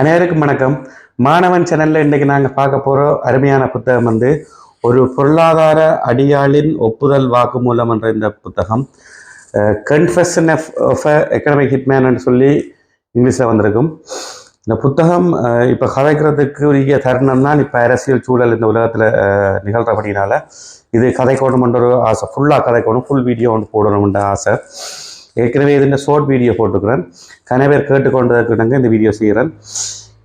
அனைவருக்கும் வணக்கம். மாணவன் சேனல்ல இன்னைக்கு நாங்கள் பார்க்க போகிற அருமையான புத்தகம் வந்து ஒரு பொருளாதார அடியாளின் ஒப்புதல் வாக்குமூலம் என்ற இந்த புத்தகம். Confession of of economic hitman சொல்லி இங்கிலீஷில் வந்திருக்கும். இந்த புத்தகம் இப்போ கதைக்கிறதுக்கு உரிய தருணம் தான் இப்போ அரசியல் சூழல் இந்த உலகத்தில் நிகழ்கிறபடினால இது கதைக்கோணுமென்ற ஒரு ஆசை. ஃபுல்லாக கதைக்கோணும் ஃபுல் வீடியோ ஒன்று போடணும்ன்ற ஆசை. ஏற்கனவே இதுன்ற ஷார்ட் வீடியோ போட்டுக்கிறேன் கனவேர் பேர் இந்த வீடியோ செய்கிறேன்.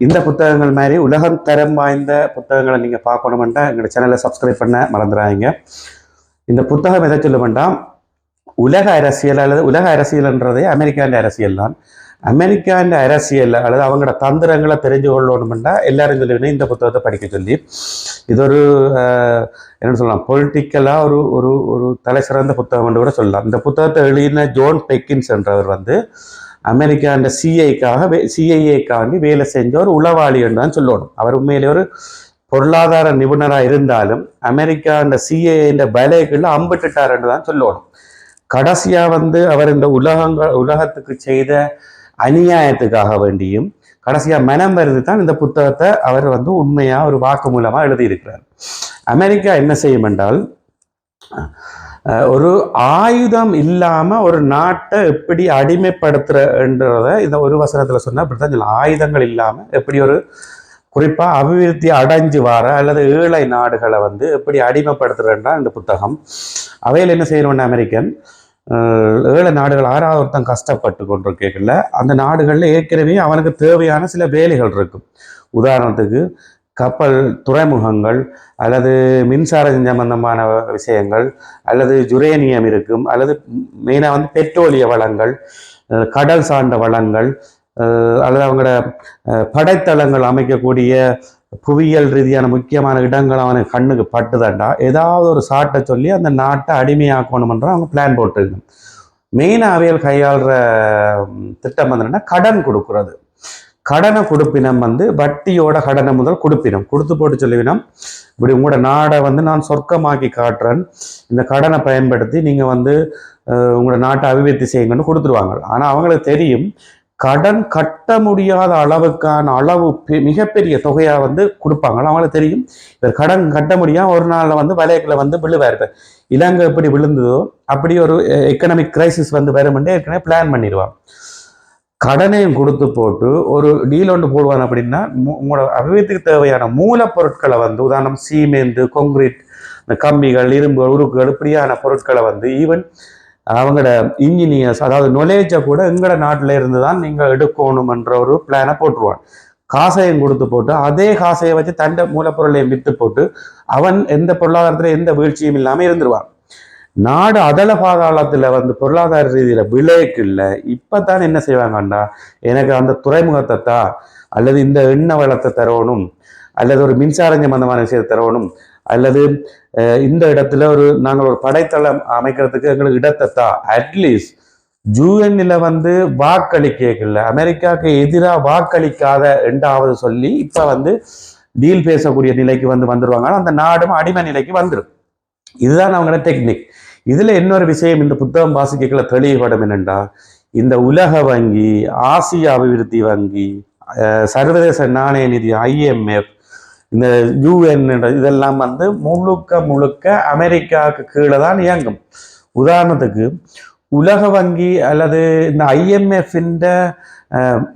இந்த புத்தகங்கள் மாதிரி உலகம் தரம் வாய்ந்த புத்தகங்களை நீங்கள் பார்க்கணுமெண்டா எங்களோட சேனலை சப்ஸ்கிரைப் பண்ண மறந்துடாதீங்க. இந்த புத்தகம் எதை சொல்ல வேண்டாம் உலக அரசியல் அல்லது உலக அரசியல்ன்றதே அமெரிக்காண்ட அரசியல் தான். அமெரிக்காண்ட அரசியல் அல்லது அவங்களோட தந்திரங்களை தெரிஞ்சு கொள்ளணும்னா எல்லாரும் சொல்லுவேன் இந்த புத்தகத்தை படிக்க சொல்லி இது ஒரு என்ன சொல்லலாம் பொலிட்டிக்கலாக ஒரு ஒரு ஒரு தலை சிறந்த புத்தகம் கூட சொல்லலாம் இந்த புத்தகத்தை எழுதின ஜோன் பெக்கின்ஸ் என்றவர் வந்து அமெரிக்காண்ட சிஐக்காக வே சிஐஏக்காண்டி வேலை செஞ்ச ஒரு உளவாளி என்று தான் சொல்லணும் அவர் உண்மையிலே ஒரு பொருளாதார நிபுணராக இருந்தாலும் அமெரிக்காண்ட சிஏன்ற பலேக்குள்ள அம்பிட்டுட்டாருன்னு தான் சொல்லணும் கடைசியாக வந்து அவர் இந்த உலகங்கள் உலகத்துக்கு செய்த அநியாயத்துக்காக வேண்டியும் கடைசியாக மனம் வருது தான் இந்த புத்தகத்தை அவர் வந்து உண்மையாக ஒரு வாக்கு மூலமாக எழுதியிருக்கிறார். அமெரிக்கா என்ன செய்யும் என்றால் ஒரு ஆயுதம் இல்லாமல் ஒரு நாட்டை எப்படி அடிமைப்படுத்துறன்றத இந்த ஒரு வசனத்தில் சொன்னால் அப்படி தான் சொல்லலாம் ஆயுதங்கள் இல்லாமல் எப்படி ஒரு குறிப்பாக அபிவிருத்தி அடைஞ்சு வர அல்லது ஏழை நாடுகளை வந்து எப்படி அடிமைப்படுத்துறன்றா இந்த புத்தகம். அவையில் என்ன செய்யணும்னு அமெரிக்கன்? ஏழை நாடுகள் ஆறாவது ஒருத்தன் கஷ்டப்பட்டு கொண்டிருக்கல அந்த நாடுகளில் ஏற்கனவே அவனுக்கு தேவையான சில வேலைகள் இருக்கும். உதாரணத்துக்கு கப்பல் துறைமுகங்கள் அல்லது மின்சார சம்பந்தமான விஷயங்கள் அல்லது ஜுரேனியம் இருக்கும் அல்லது மெயினாக வந்து பெட்ரோலிய வளங்கள் கடல் சார்ந்த வளங்கள் அல்லது அவங்களோட படைத்தளங்கள் அமைக்கக்கூடிய புவியியல் ரீதியான முக்கியமான இடங்கள் அவனுக்கு கண்ணுக்கு பட்டுதாண்டா? ஏதாவது ஒரு சாட்டை சொல்லி அந்த நாட்டை அடிமையாக்கணுமன்ற அவங்க பிளான் போட்டுருக்கணும் மெயினாக அவையல் கையாளுற திட்டம் வந்து என்னன்னா கடன் கொடுக்கறது. கடனை கொடுப்பினம் வந்து வட்டியோட கடனை முதல் கொடுப்பினம். கொடுத்து போட்டு சொல்லுவினம் இப்படி உங்களோட நாடை வந்து நான் சொர்க்கமாக்கி காட்டுறேன். இந்த கடனை பயன்படுத்தி நீங்கள் வந்து உங்களோட நாட்டை அபிவிருத்தி செய்யுங்கன்னு கொடுத்துருவாங்க. ஆனால் அவங்களுக்கு தெரியும் கடன் கட்ட முடியாத அளவுக்கான அளவு பெ- மிகப்பெரிய தொகையாக வந்து கொடுப்பாங்க அவங்களுக்கு தெரியும். இவர் கடன் கட்ட முடியாம ஒரு நாளில் வந்து வலையக்கில் வந்து விழுவார் இலங்கை எப்படி விழுந்ததோ அப்படி ஒரு எக்கனாமிக் கிரைசிஸ் வந்து வருமெண்டே ஏற்கனவே பிளான் பண்ணிடுவான். கடனையும் கொடுத்து போட்டு ஒரு டீல் ஒன்று போடுவான் அப்படின்னா உங்களோட அபிவிருத்திக்கு தேவையான மூலப்பொருட்களை வந்து உதாரணம் சீமெந்து கொங்கிரீட் இந்த கம்பிகள் இரும்புகள் உருக்குகள் இப்படியான பொருட்களை வந்து ஈவன் அவங்களோட இன்ஜினியர்ஸ் அதாவது நொலேஜை கூட எங்களோட நாட்டில் இருந்து தான் நீங்கள் எடுக்கணுமன்ற ஒரு பிளானை போட்டுருவான் காசையும் கொடுத்து போட்டு அதே காசையை வச்சு தண்ட மூலப்பொருளையும் விற்று போட்டு அவன் எந்த பொருளாதாரத்தில் எந்த வீழ்ச்சியும் இல்லாமல் இருந்துருவான். நாடு அதள பாதாளத்தில் வந்து பொருளாதார ரீதியில் விலைக்கு இல்லை இப்போ தான் என்ன செய்வாங்கண்டா? எனக்கு அந்த துறைமுகத்தை தா அல்லது இந்த எண்ணெய் வளத்தை தரணும் அல்லது ஒரு மின்சாரம் சம்பந்தமான விஷயத்தை தரணும் அல்லது இந்த இடத்துல ஒரு நாங்கள் ஒரு படைத்தளம் அமைக்கிறதுக்கு எங்களுக்கு இடத்தை அட்லீஸ்ட் ஜூஎன்ல வந்து வாக்களிக்கல அமெரிக்காவுக்கு எதிராக வாக்களிக்காத ரெண்டாவது சொல்லி இப்போ வந்து டீல் பேசக்கூடிய நிலைக்கு வந்து வந்துடுவாங்க அந்த நாடும் அடிமை நிலைக்கு வந்துடும் இதுதான் அவங்களோட டெக்னிக் இதில் இன்னொரு விஷயம் இந்த புத்தகம் வாசிக்கல தெளிவுபடும் என்னென்றா இந்த உலக வங்கி ஆசிய அபிவிருத்தி வங்கி சர்வதேச நாணய நிதி ஐஎம்எஃப் இந்த யூஎன் இதெல்லாம் வந்து முழுக்க முழுக்க அமெரிக்காவுக்கு கீழே தான் இயங்கும். உதாரணத்துக்கு உலக வங்கி அல்லது இந்த ஐஎம்எஃப்ன்ற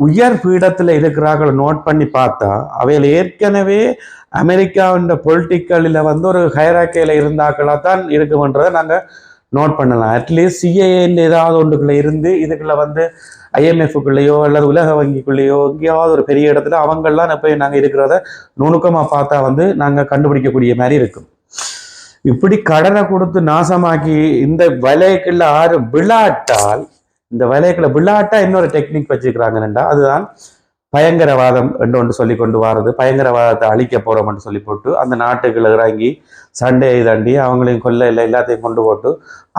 உயர் பீடத்தில் இருக்கிறார்கள் நோட் பண்ணி பார்த்தா அவையில் ஏற்கனவே அமெரிக்காவின் பொலிட்டிக்கலில் வந்து ஒரு ஹைராக்கையில் இருந்தாக்களாக தான் இருக்குமன்றதை நாங்கள் நோட் பண்ணலாம். அட்லீஸ்ட் சிஏஏன்னு ஏதாவது ஒன்றுக்குள்ளே இருந்து இதுக்குள்ளே வந்து ஐஎம்எஃப்குள்ளேயோ அல்லது உலக வங்கிக்குள்ளேயோ எங்கேயாவது ஒரு பெரிய இடத்துல அவங்கெல்லாம் போய் நாங்கள் இருக்கிறத நுணுக்கமாக பார்த்தா வந்து நாங்கள் கண்டுபிடிக்கக்கூடிய மாதிரி இருக்கும். இப்படி கடனை கொடுத்து நாசமாக்கி இந்த வலைக்குள்ள ஆறு விளாட்டால் இந்த வலைக்குள்ள விளாட்டா இன்னொரு டெக்னிக் வச்சுக்கிறாங்கன்னுடா அதுதான் பயங்கரவாதம் என்று ஒன்று சொல்லி கொண்டு வாரது. பயங்கரவாதத்தை அழிக்க போறோம்னு சொல்லி போட்டு அந்த நாட்டுக்குள்ள இறங்கி சண்டையை தாண்டி அவங்களையும் கொல்ல இல்லை எல்லாத்தையும் கொண்டு போட்டு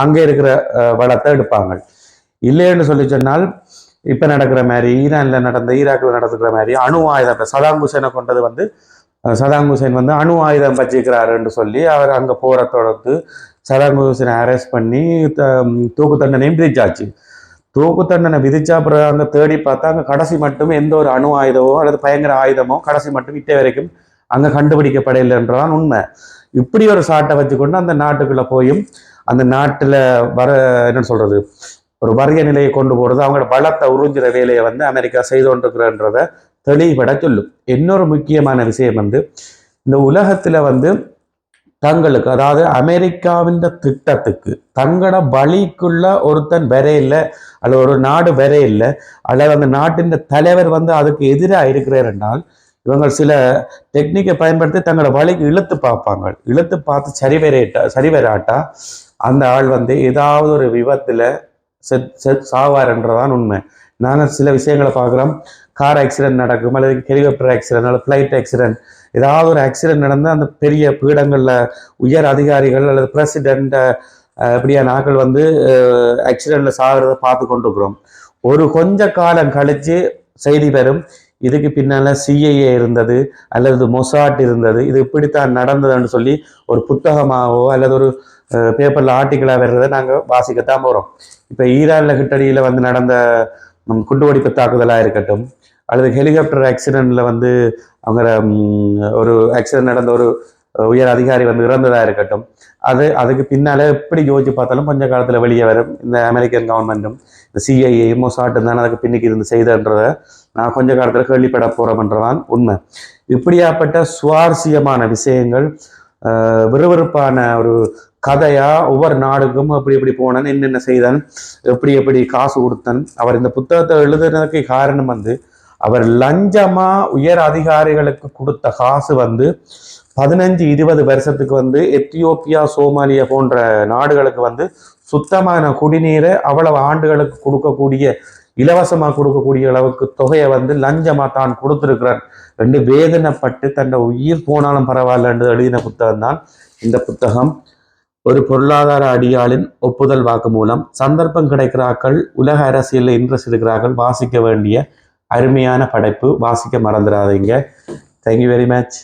அங்கே இருக்கிற வளத்தை எடுப்பாங்க. இல்லைன்னு சொல்லி சொன்னால் இப்போ நடக்கிற மாதிரி ஈரானில் நடந்த ஈராக்கில் நடந்துக்கிற மாதிரி அணு ஆயுதம் இப்போ சதாம் ஹுசேனை கொண்டது வந்து சதாம் ஹுசேன் வந்து அணு ஆயுதம் வச்சிருக்கிறாருன்னு சொல்லி அவர் அங்கே போகிற தொடர்ந்து சதாம் ஹுசேனை அரெஸ்ட் பண்ணி த- தூக்கு தண்டனையும் விதிச்சாச்சு. தூக்கு தண்டனை விதிச்சா அப்புறம் அங்கே தேடி பார்த்தா அங்கே கடைசி மட்டும் எந்த ஒரு அணு ஆயுதமோ அல்லது பயங்கர ஆயுதமோ கடைசி மட்டும் இட்டே வரைக்கும் அங்கே கண்டுபிடிக்கப்படலைன்றதான் உண்மை. இப்படி ஒரு சாட்டை வச்சுக்கொண்டு அந்த நாட்டுக்குள்ளே போயும் அந்த நாட்டில் வர என்ன சொல்றது ஒரு வறிய நிலையை கொண்டு போகிறது அவங்களோட பலத்தை உறிஞ்சுற வேலையை வந்து அமெரிக்கா செய்து கொண்டிருக்கிறன்றத தெளிவுபட சொல்லும். இன்னொரு முக்கியமான விஷயம் வந்து இந்த உலகத்தில் வந்து தங்களுக்கு அதாவது அமெரிக்காவின் திட்டத்துக்கு தங்களோட வழிக்குள்ள ஒருத்தன் வரையில்லை அல்லது ஒரு நாடு வரையில்லை அல்லது அந்த நாட்டின் தலைவர் வந்து அதுக்கு எதிராக இருக்கிறார் என்றால் இவங்க சில டெக்னிக்கை பயன்படுத்தி தங்களோட வழிக்கு இழுத்து பார்ப்பாங்க. இழுத்து பார்த்து சரி வரையிட்டா சரி வராட்டா அந்த ஆள் வந்து ஏதாவது ஒரு விபத்தில் செத் செத் சாவார் என்றதான் உண்மை. நாங்கள் சில விஷயங்களை பார்க்குறோம். கார் ஆக்சிடென்ட் நடக்கும் அல்லது ஹெலிகாப்டர் ஆக்சிடென்ட் அல்லது ஃப்ளைட் ஆக்சிடென்ட் ஏதாவது ஒரு ஆக்சிடென்ட் நடந்தால் அந்த பெரிய பீடங்களில் உயர் அதிகாரிகள் அல்லது பிரசிடென்ட் இப்படியா ஆட்கள் வந்து ஆக்சிடெண்ட்டில் சாகிறத பார்த்து கொண்டிருக்கிறோம். ஒரு கொஞ்ச காலம் கழித்து செய்தி பெறும். இதுக்கு பின்னால் சிஐஏ இருந்தது அல்லது மொசாட் இருந்தது. இது இப்படித்தான் நடந்ததுன்னு சொல்லி ஒரு புத்தகமாகவோ அல்லது ஒரு பேப்பரில் ஆர்டிக்கலாக வர்றதை நாங்கள் வாசிக்கத்தான் போகிறோம் இப்போ ஈரானில் கிட்டடியில் வந்து நடந்த குண்டுவெடிப்பு தாக்குதலாக இருக்கட்டும் அல்லது ஹெலிகாப்டர் ஆக்சிடெண்ட்டில் வந்து அவங்க ஒரு ஆக்சிடென்ட் நடந்த ஒரு உயர் அதிகாரி வந்து இறந்ததாக இருக்கட்டும் அது அதுக்கு பின்னால் எப்படி யோசிச்சு பார்த்தாலும் கொஞ்ச காலத்தில் வெளியே வரும். இந்த அமெரிக்கன் கவர்மெண்ட்டும் இந்த சிஐஏ மொசாட்டும் தான் அதுக்கு பின்னுக்கு இருந்து செய்தன்றதை நான் கொஞ்ச காலத்தில் கேள்விப்பட போகிறோம்ன்றதான் உண்மை. இப்படியாப்பட்ட சுவாரஸ்யமான விஷயங்கள் விறுவிறுப்பான ஒரு கதையா ஒவ்வொரு நாடுக்கும் எப்படி எப்படி போனேன் என்னென்ன செய்தான் எப்படி எப்படி காசு கொடுத்தன். அவர் இந்த புத்தகத்தை எழுதுறதுக்கு காரணம் வந்து அவர் லஞ்சமா உயர் அதிகாரிகளுக்கு கொடுத்த காசு வந்து பதினஞ்சு இருபது வருஷத்துக்கு வந்து எத்தியோப்பியா சோமாலியா போன்ற நாடுகளுக்கு வந்து சுத்தமான குடிநீரை அவ்வளவு ஆண்டுகளுக்கு கொடுக்கக்கூடிய இலவசமா கொடுக்கக்கூடிய அளவுக்கு தொகையை வந்து லஞ்சமா தான் கொடுத்திருக்கிறார். ரெண்டு வேதனைப்பட்டு தன்னை உயிர் போனாலும் பரவாயில்லன்னு எழுதின புத்தகம் தான் இந்த புத்தகம். ஒரு பொருளாதார அடியாளின் ஒப்புதல் வாக்கு மூலம் சந்தர்ப்பம் கிடைக்கிறார்கள் உலக அரசியலில் இன்ட்ரெஸ்ட் இருக்கிறார்கள் வாசிக்க வேண்டிய அருமையான படைப்பு வாசிக்க மறந்துடாதீங்க. Thank you very much